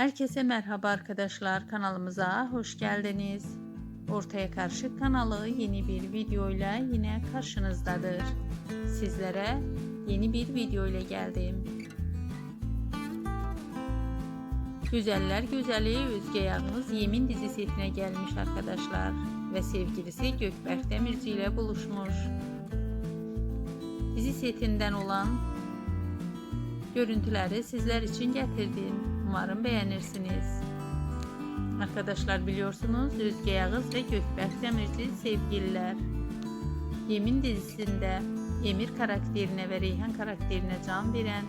Herkese merhaba arkadaşlar kanalımıza hoş geldiniz. Ortaya Karşı kanalı yeni bir videoyla yine karşınızdadır. Sizlere yeni bir video ile geldim. Güzeller Güzeli Özge Yağmız Yemin dizi setine gelmiş arkadaşlar ve sevgilisi Gökberk Demirci ile buluşmuş. Dizi setinden olan görüntüleri sizler için getirdim. Umarım beğenirsiniz. Arkadaşlar biliyorsunuz Özge Yağız ve Gökberk Demirci sevgililer. Yemin dizisinde Emir karakterine ve Reyhan karakterine can veren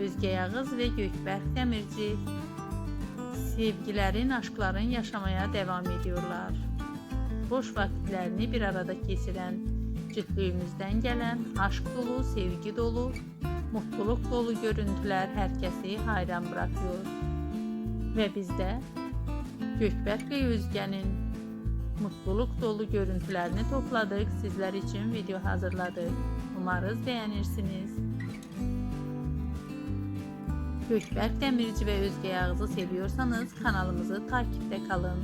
Özge Yağız ve Gökberk Demirci sevgilerin, aşkların yaşamaya devam ediyorlar. Boş vakitlerini bir arada geçiren, ciddiğimizden gelen, aşk dolu, sevgi dolu, mutluluk dolu görüntüler herkesi hayran bırakıyor. Ve biz de Gökberk ve Özge'nin mutluluk dolu görüntülerini topladık. Sizler için video hazırladık. Umarız beğenirsiniz. Gökberk Demirci ve Özge Yağız'ı seviyorsanız kanalımızı takipte kalın.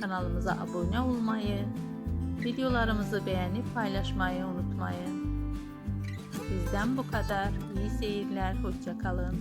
Kanalımıza abone olmayı, videolarımızı beğenip paylaşmayı unutmayın. Bizden bu kadar. İyi seyirler. Hoşça kalın.